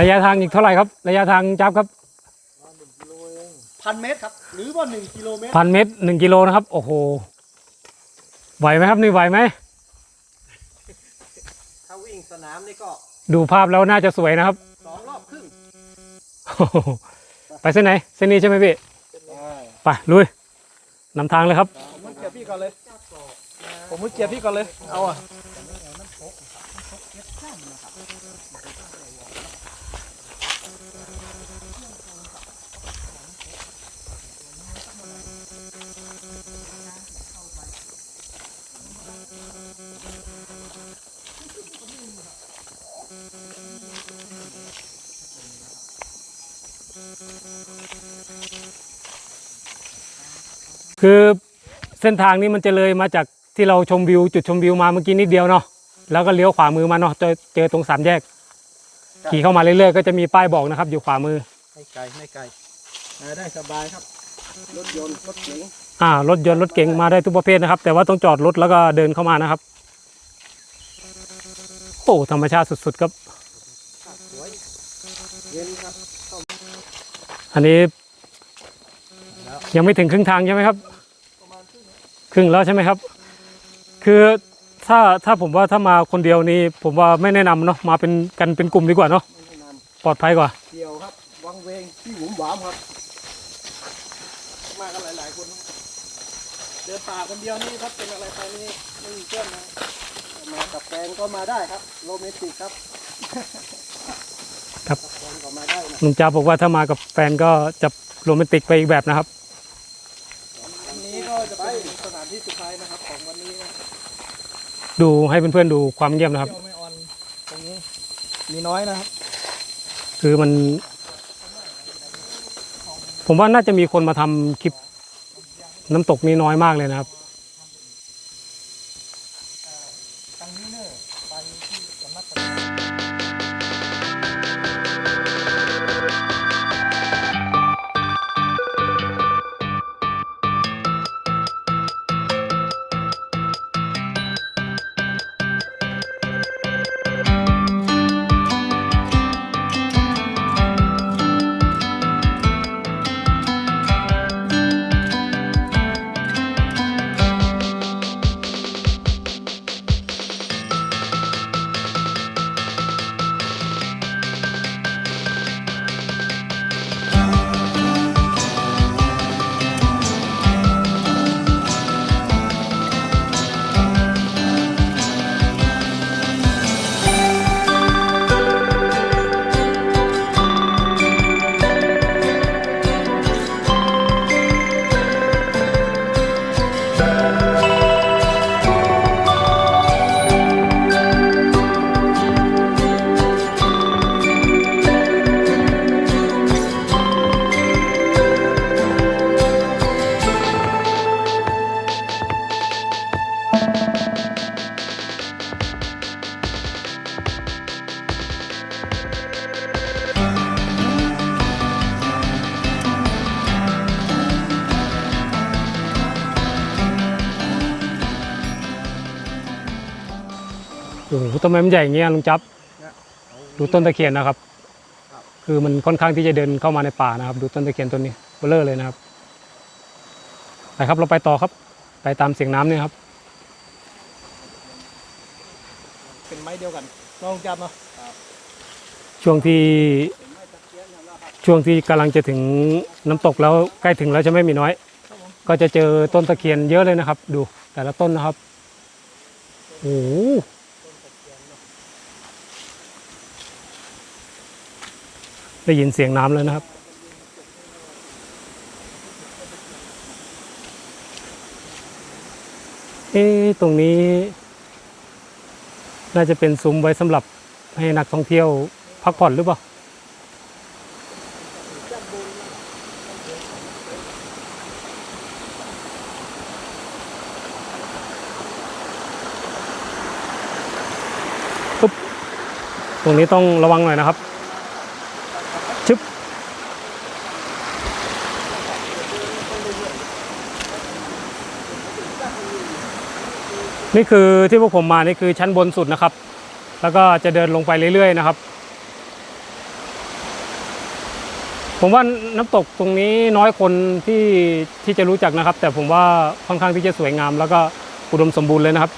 ระยะทางอีกเท่าไหร่ครับ ระยะทางจับครับพันเมตรครับ หรือว่าหนึ่งกิโลเมตรพันเมตรหนึ่งกิโลนะครับ โอ้โหไหวไหมครับนี่ไหวไหมถ้าวิ่งสนามนี่ก็ดูภาพแล้วน่าจะสวยนะครับสองรอบครึ่งโอ้โหไปเส้นไหน เส้นนี้ใช่ไหมพี่ไปลุยนำทางเลยครับ ผมมือเกียร์พี่ก่อนเลย ผมมือเกียร์พี่ก่อนเลย เอาอะ คือเส้นทางนี้มันจะเลยมาจากที่เราชมวิว จุดชมวิวมาเมื่อกี้นิดเดียวเนาะแล้วก็เลี้ยวขวามือมาเนาะเจอเจอตรงสามแยก ขี่เข้ามาเรื่อยๆก็จะมีป้ายบอกนะครับ อยู่ขวามือไม่ไกลไม่ไกลมาได้สบายครับรถยนต์รถเก๋งอ่ารถยนต์รถเก๋งมาได้ทุกประเภทนะครับ แต่ว่าต้องจอดรถแล้วก็เดินเข้ามานะครับโอ้ธรรมชาติสุดๆครับสวยเย็นครับอันนี้ ยังไม่ถึงครึ่งทางใช่ไหมครับ ครึ่งแล้วใช่ไหมครับ คือถ้าถ้าผมว่าถ้ามาคนเดียวนี่ผมว่าไม่แนะนำเนาะมาเป็นกันเป็นกลุ่มดีกว่าเนาะไม่แนะนปลอดภัยกว่าำเกี่ยวครับวังเวงที่หวุมหวามครับ มากันหลาย ๆ คนครับเดินป่าคนเดียวนี่ครับเป็นอะไรไปนี่ไม่มีเพื่อนนะมากับแฟนก็มาได้ครับโรแมนติกครับครับกับแฟนก็มาได้นะลุงจ้าบอกว่าถ้ามากับแฟนก็จะโรแมนติกไปอีกแบบนะครับ วันนี้ก็จะเป็น สถานที่สุดท้ายนะครับของวันนี้นะดูให้เพื่อนๆดูความเงียบนะครับ เที่ยวไม่ออนตรงนี้มีน้อยนะครับ คือมัน ผมว่าน่าจะมีคนมาทำคลิปน้ำตกนี้น้อยมากเลยนะครับ โอ้โหทำไมมันใหญ่อย่างเงี้ยลุงจับดูต้นตะเคียนนะครับ คือมันค่อนข้างที่จะเดินเข้ามาในป่านะครับ ดูต้นตะเคียนต้นนี้เบลเลอร์เลยนะครับไปครับเราไปต่อครับ ไปตามเสียงน้ำเนี่ยครับ เป็นไม้เดียวกันลองจับเนาะช่วงที่ช่วงที่กำลังจะถึงน้ำตกแล้วใกล้ถึงแล้วใช่ไหมมีน้อย ก็จะเจอต้นตะเคียนเยอะเลยนะครับ ดูแต่ละต้นนะครับโอ้โห ได้ยินเสียงน้ำแล้วนะครับ เอ๊ะตรงนี้ น่าจะเป็นซุ้มไว้สำหรับให้นักท่องเที่ยวพักผ่อนหรือเปล่าปุ๊บตรงนี้ต้องระวังหน่อยนะครับ นี่คือที่พวกผมมานี่คือชั้นบนสุดนะครับ แล้วก็จะเดินลงไปเรื่อยๆนะครับ ผมว่าน้ำตกตรงนี้น้อยคนที่ที่จะรู้จักนะครับ แต่ผมว่าค่อนข้างที่จะสวยงาม แล้วก็อุดมสมบูรณ์เลยนะครับ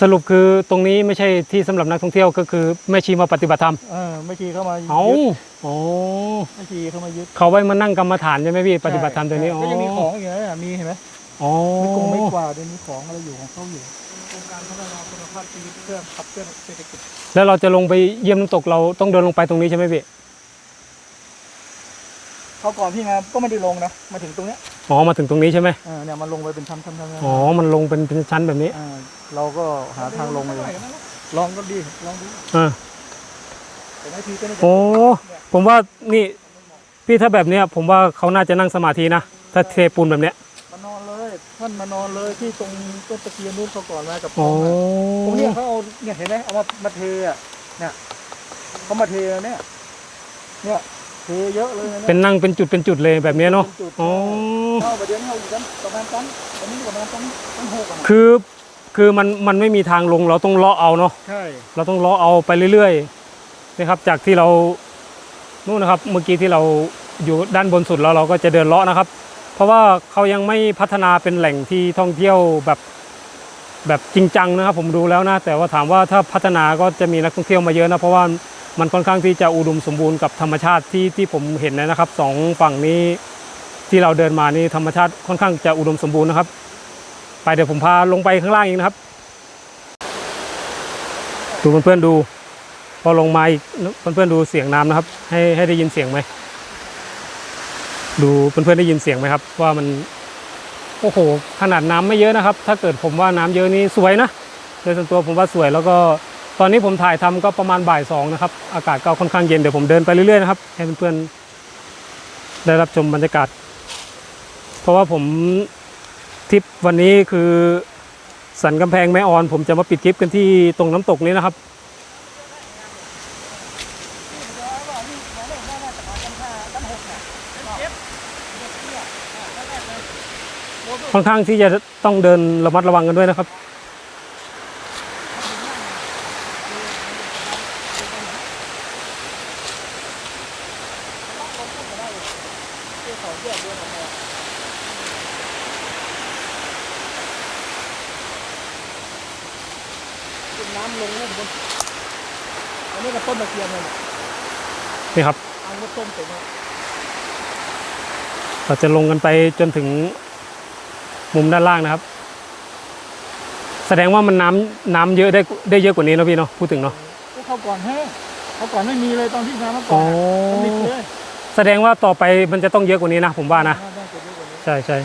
สรุปคือตรงนี้ไม่ใช่ที่สำหรับนักท่องเที่ยวก็คือแม่ชีมาปฏิบัติธรรมเออไม่ชีเข้ามาเอายึดโอ้ไม่ชีเข้ามายึดเขาไว้มานั่งกรรมฐานใช่ไหมพี่ปฏิบัติธรรมตัวนี้ใช่ก็ยังมีของอยู่นะมีเห็นไหมอ๋อไม่กงไม่กวาดเดี๋ยวมีของอะไรอยู่ของเขาอยู่โครงการพัฒนาคุณภาพชีวิตเพื่อขับเคลื่อนเศรษฐกิจแล้วเราจะลงไปเยี่ยมน้ำตกเราต้องเดินลงไปตรงนี้ใช่ไหมพี่ เขาก่อนพี่มาก็ไม่ได้ลงนะมาถึงตรงเนี้ยอ๋อมาถึงตรงนี้ใช่ไหมเออเนี่ยมันลงไปเป็นชั้นชั้นชั้นชั้นอ๋อมันลงเป็นเป็นชั้นแบบนี้อ่าเราก็หาทางลงเลยลองก็ดีลองดูอ่าแต่ไม่ทีก็ไม่โอ้ผมว่านี่พี่ถ้าแบบเนี้ยผมว่าเขาน่าจะนั่งสมาธินะถ้าเทปูนแบบเนี้ยมานอนเลยท่านมานอนเลยที่ตรงต้นตะเคียนนู้นเขาก่อนมากับอ๋อตรงเนี้ยเขาเอาเนี่ยเห็นไหมเอามามาเทอะเนี่ยเขามาเทเนี่ยเนี่ย เทเยอะเลยนะเป็นนั่งเป็นจุดเป็นจุดเลยแบบเนี้ยเนาะจุดอ๋อเข้าไปเดี๋ยวนี้เขาอยู่กันประมาณชั้นตอนนี้ประมาณชั้นชั้นหกอะคือคือมันมันไม่มีทางลงเราต้องเลาะเอาเนาะใช่เราต้องเลาะเอาไปเรื่อยๆนะครับ จากที่เรานู่นนะครับเมื่อกี้ที่เราอยู่ด้านบนสุดแล้วเราก็จะเดินเลาะนะครับ เพราะว่าเขายังไม่พัฒนาเป็นแหล่งที่ท่องเที่ยวแบบแบบจริงจังนะครับ ผมดูแล้วนะแต่ว่าถามว่าถ้าพัฒนาก็จะมีนักท่องเที่ยวมาเยอะนะเพราะว่า มันค่อนข้างที่จะอุดมสมบูรณ์กับธรรมชาติที่ที่ผมเห็นนะครับสองฝั่งนี้ที่เราเดินมานี่ธรรมชาติค่อนข้างจะอุดมสมบูรณ์นะครับ ไปเดี๋ยวผมพาลงไปข้างล่างอีกนะครับ ดูเพื่อนๆดู พอลงมาอีกเพื่อนๆดูเสียงน้ำนะครับ ให้ให้ได้ยินเสียงไหมดูเพื่อนๆได้ยินเสียงไหมครับ ว่ามันโอ้โหขนาดน้ำไม่เยอะนะครับ ถ้าเกิดผมว่าน้ำเยอะนี่สวยนะโดยส่วนตัวผมว่าสวยแล้วก็ ตอนนี้ผมถ่ายทำก็ประมาณบ่ายสองนะครับอากาศก็ค่อนข้างเย็นเดี๋ยวผมเดินไปเรื่อยๆนะครับให้เพื่อนๆได้รับชมบรรยากาศ เพราะว่าผมทริปวันนี้คือ สันกำแพงแม่ออน ผมจะมาปิดคลิปกันที่ตรงน้ำตกนี้นะครับค่อนข้างที่จะต้องเดินระมัดระวังกันด้วยนะครับ เป็นน้ำลงนู่นบนอั นนี้ก็ต้นตะเคียนเลยนี่ครับเอาก็ต้มเสร็จแล้วเราจะลงกันไปจนถึงมุมด้านล่างนะครับ แสดงว่ามันน้ำน้ำเยอะได้ได้เยอะกว่านี้เนอะพี่เนาะพูดถึงเนาะก็เข้าก่อนแห้งเขาก่อนไม่มีเลยตอนที่น้ำมาก่อ๋ออนมันมิดเลยแสดงว่าต่อไปมันจะต้องเยอะกว่านี้นะผมว่านะ น่าจะเยอะกว่านี้ ใช่ใช่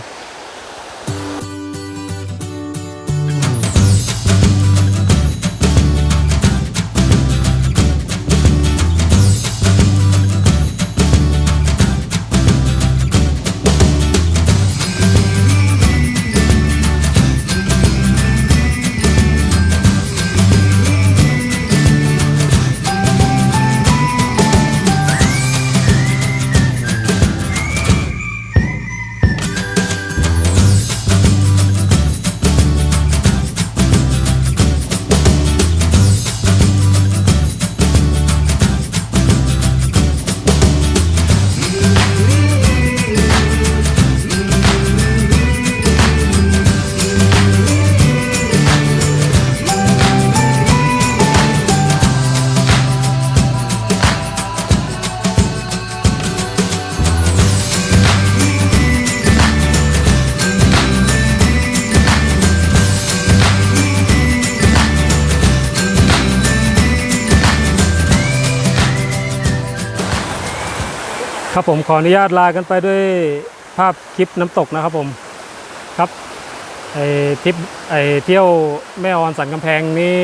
ครับผมขออนุญาตลากันไปด้วยภาพคลิปน้ำตกนะครับผมครับไอทริปไอเที่ยวแม่ออนสันกำแพงนี้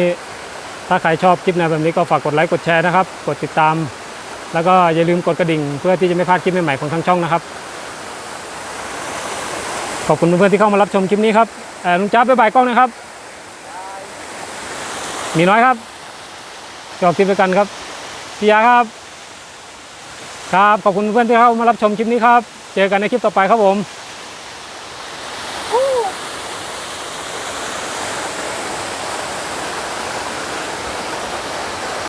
ถ้าใครชอบคลิปแนวแบบนี้ก็ฝากกดไลค์กดแชร์นะครับ กดติดตาม แล้วก็อย่าลืมกดกระดิ่ง เพื่อที่จะไม่พลาดคลิปใหม่ๆของทางช่องนะครับ ขอบคุณเพื่อนๆที่เข้ามารับชมคลิปนี้ครับเอ่อลุงจ้าบบ๊ายบายกล้องนะครับ มีน้อยครับจบคลิปด้วยกันครับพี่ยาครับ ครับ ขอบคุณเพื่อนที่เข้ามารับชมคลิปนี้ครับ เจอกันในคลิปต่อไปครับผม